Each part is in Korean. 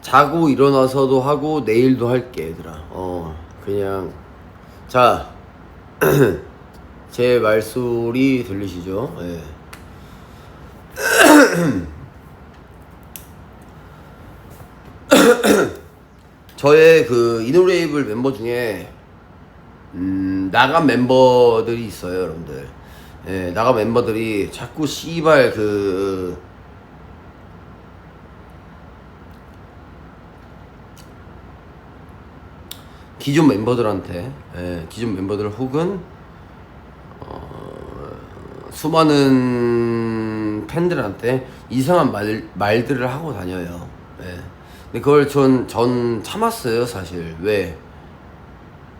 자고 일어나서도 하고 내일도 할게 얘들아 어 그냥 자 제 말소리 들리시죠? 예. 저의 그 이노레이블 멤버 중에 음, 나간 멤버들이 있어요, 여러분들. 예, 나간 멤버들이 자꾸 씨발 그 기존 멤버들한테 예, 기존 멤버들 혹은 어, 수많은 팬들한테 이상한 말, 말들을 하고 다녀요. 예. 근데 그걸 전, 전 참았어요, 사실. 왜?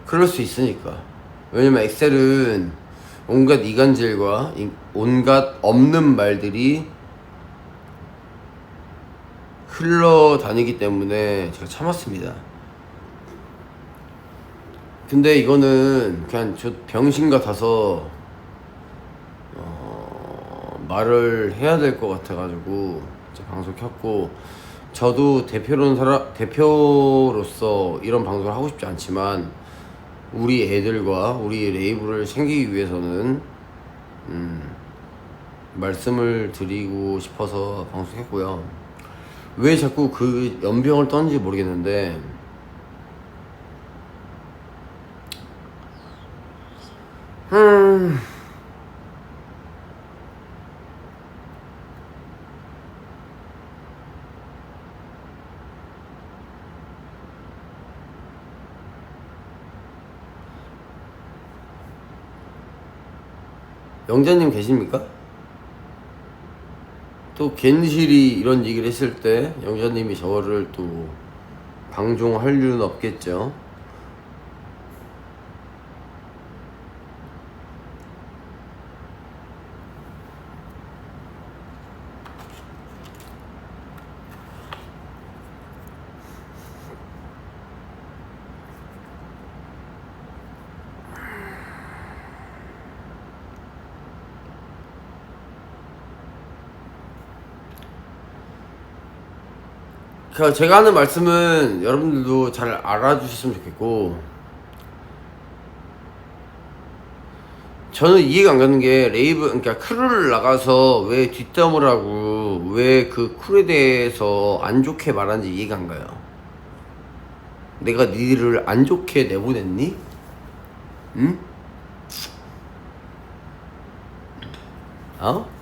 그럴 수 있으니까. 왜냐면 엑셀은 온갖 이간질과 이- 온갖 없는 말들이 흘러다니기 때문에 제가 참았습니다. 근데 이거는 그냥 저 병신 같아서 어, 말을 해야 될 것 같아가지고 방송 켰고 저도 대표로는 사람 대표로서 이런 방송을 하고 싶지 않지만 우리 애들과 우리 레이블을 챙기기 위해서는 음, 말씀을 드리고 싶어서 방송했고요. 왜 자꾸 그 연병을 떴는지 모르겠는데 음. 영자님 계십니까? 또 겐실이 이런 얘기를 했을 때 영자님이 저를 또 방종할 이유는 없겠죠. 그 제가 하는 말씀은 여러분들도 잘 알아주셨으면 좋겠고 저는 이해가 안 가는 게 레이브 그러니까 크루를 나가서 왜 뒷담을 하고 왜 그 크루에 대해서 안 좋게 말하는지 이해가 안 가요. 내가 니들을 안 좋게 내보냈니? 응? 어?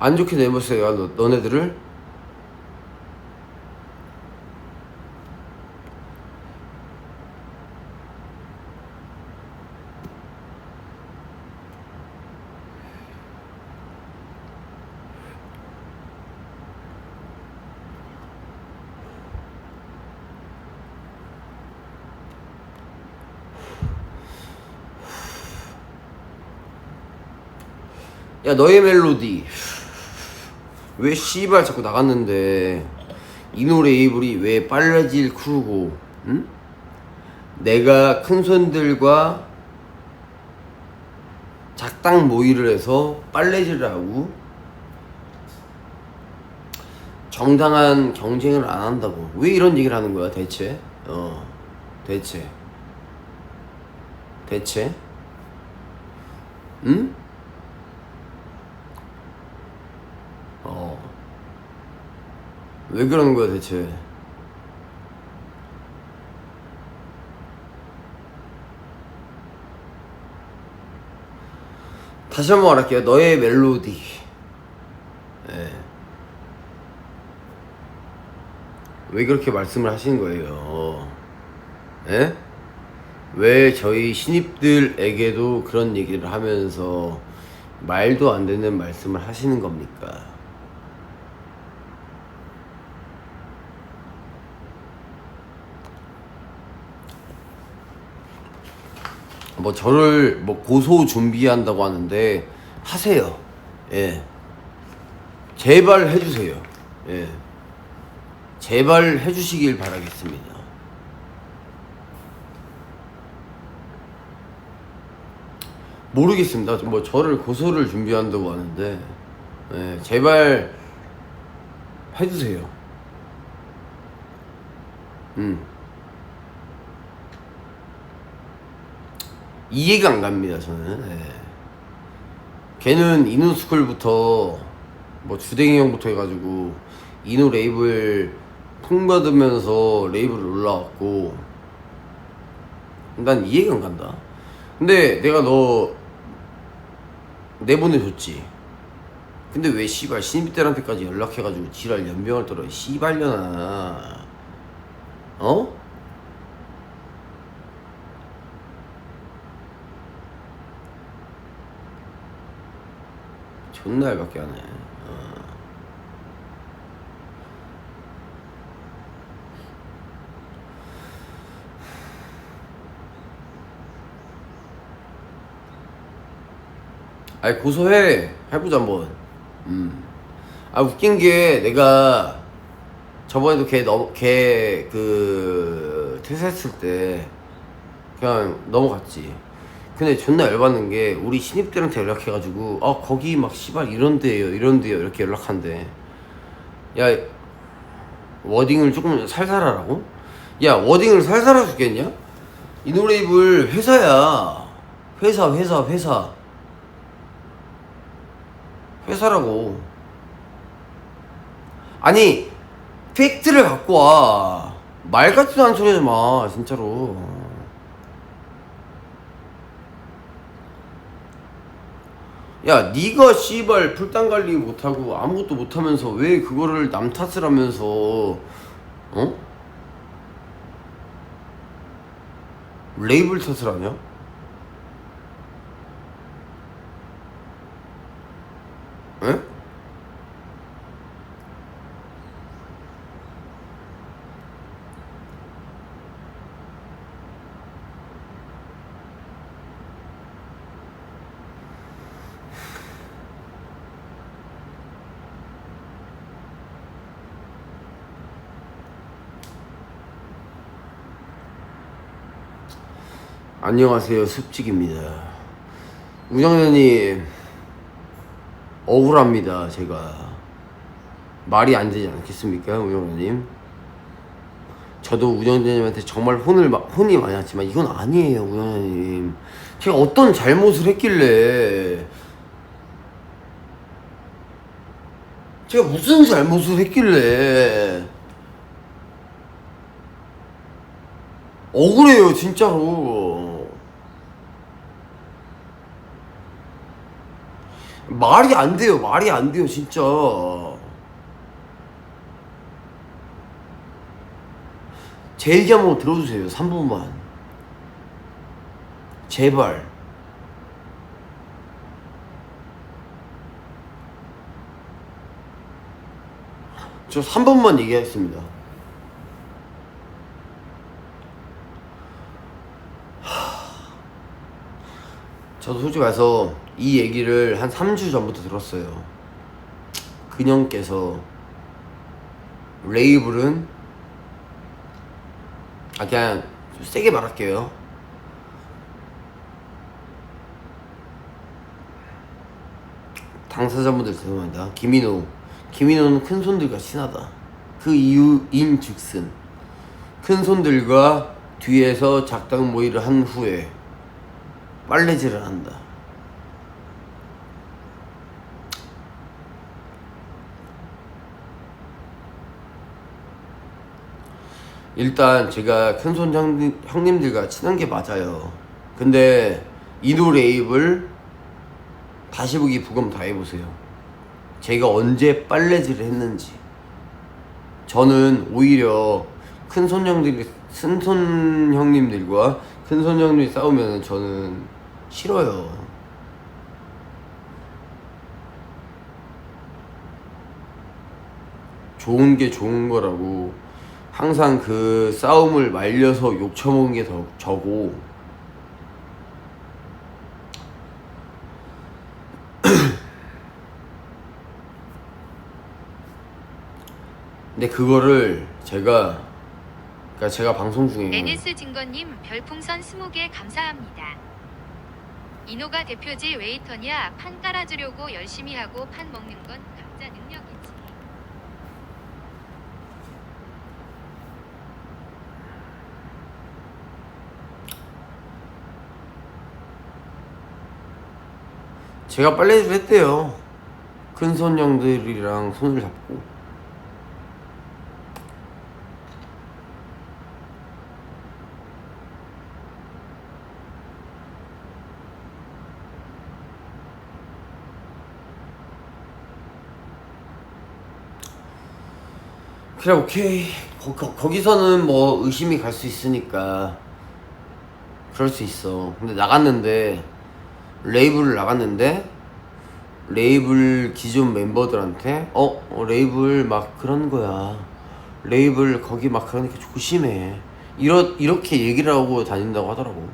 안 좋게 내보세요, 너, 너네들을? 야, 너의 멜로디. 왜 씨발 자꾸 나갔는데? 이 노래 이블이 왜 빨라질 크루고 응? 내가 큰 손들과 작당 모의를 해서 빨래질을 하고? 정당한 경쟁을 안 한다고. 왜 이런 얘기를 하는 거야 대체? 어 대체. 대체? 응? 왜 그러는 거야 대체? 다시 한 번 말할게요. 너의 멜로디. 예. 왜 그렇게 말씀을 하시는 거예요? 예? 왜 저희 신입들에게도 그런 얘기를 하면서 말도 안 되는 말씀을 하시는 겁니까? 뭐 저를 뭐 고소 준비한다고 하는데 하세요. 예. 제발 해주세요. 예. 제발 해주시길 바라겠습니다. 모르겠습니다. 뭐 저를 고소를 준비한다고 하는데 예, 제발 해주세요. 음. 이해가 안 갑니다. 저는. 예. 걔는 이누스쿨부터 뭐 주댕이 형부터 해가지고 이누 레이블 풍 받으면서 레이블 올라왔고 난 이해가 안 간다. 근데 내가 너 내보내줬지. 근데 왜 씨발 신입들한테까지 연락해가지고 지랄 연병을 떨어 씨발려나 어? 존나 열받게 하네 어. 아니 고소해 해보자 한번 음. 아 웃긴 게 내가 저번에도 걔걔그 퇴사했을 때 그냥 넘어갔지 근데 존나 열받는 게 우리 신입들한테 연락해가지고 아 거기 막 씨발 이런데요 이런데요 이렇게 연락한대 야 워딩을 조금 살살하라고? 야 워딩을 살살할 수 있겠냐? 이노레이블 회사야. 회사 회사 회사. 회사라고. 아니 팩트를 갖고 와말 같지도 않은 소리 하지 마 진짜로 야 니가 씨발 풀단 관리 못하고 아무것도 못하면서 왜 그거를 남 탓을 하면서 어? 레이블 탓을 하냐? 에? 안녕하세요 습직입니다. 운영자님 억울합니다 제가. 말이 안 되지 않겠습니까 운영자님? 저도 운영자님한테 정말 혼을 마- 혼이 많이 났지만 이건 아니에요 운영자님. 제가 어떤 잘못을 했길래 제가 무슨 잘못을 했길래 억울해요 진짜로 말이 안 돼요. 말이 안 돼요 진짜. 제 얘기 한번 들어주세요 3분만. 제발. 저 3분만 얘기하겠습니다 저도 솔직히 말해서 이 얘기를 한 3주 전부터 들었어요. 그녀께서 레이블은 아 그냥 좀 세게 말할게요. 당사자분들 죄송합니다. 김인호 김인호는 큰 손들과 친하다. 그 이유인 즉슨 큰 손들과 뒤에서 작당 모의를 한 후에 빨래질을 한다. 일단 제가 큰손 형님, 형님들과 친한 게 맞아요. 근데 이노 레이블 다시 보기 부검 다 해보세요. 제가 언제 빨래질을 했는지. 저는 오히려 큰손 형들이 큰손 형님들과 큰손 형님이 싸우면 저는 싫어요. 좋은 게 좋은 거라고 항상 그 싸움을 말려서 욕처먹은 게 더 저고 근데 그거를 제가 그러니까 제가 방송 중에 NS 진건님 별풍선 20개 감사합니다. 이노가 대표지 웨이터냐 판 깔아주려고 열심히 하고 판 먹는 건 각자 능력이지. 제가 빨래를 했대요. 큰손 형들이랑 손을 잡고. 그래 오케이. 거, 거, 거 기서는 뭐 의심이 갈 수 있으니까 그럴 수 있어. 근데 나갔는데 레이블을 나갔는데 레이블 기존 멤버들한테 어, 어 레이블 막 그런 거야. 레이블 거기 막 그러니까 조심해. 이러, 이렇게 얘기를 하고 다닌다고 하더라고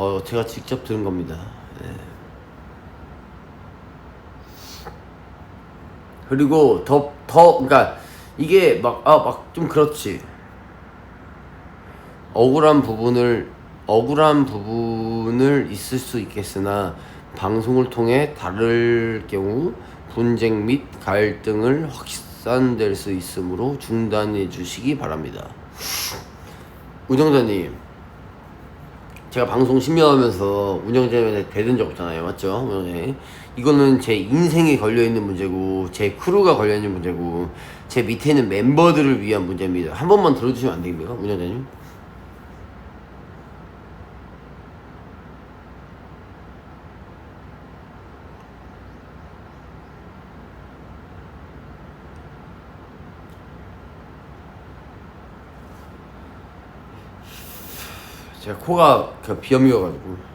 어, 제가 직접 들은 겁니다. 네. 그리고 더, 더, 그니까, 이게 막, 아, 막 좀 그렇지. 억울한 부분을, 억울한 부분을 있을 수 있겠으나, 방송을 통해 다를 경우 분쟁 및 갈등을 확산될 수 있으므로 중단해 주시기 바랍니다. 우정자님, 제가 방송 10년 하면서 운영자에 대든 적 없잖아요. 맞죠? 운영자. 이거는 제 인생에 걸려있는 문제고, 제 크루가 걸려있는 문제고, 제 밑에 있는 멤버들을 위한 문제입니다. 한 번만 들어주시면 안 됩니까? 운영자님? 제가 코가 그 비염이어가지고.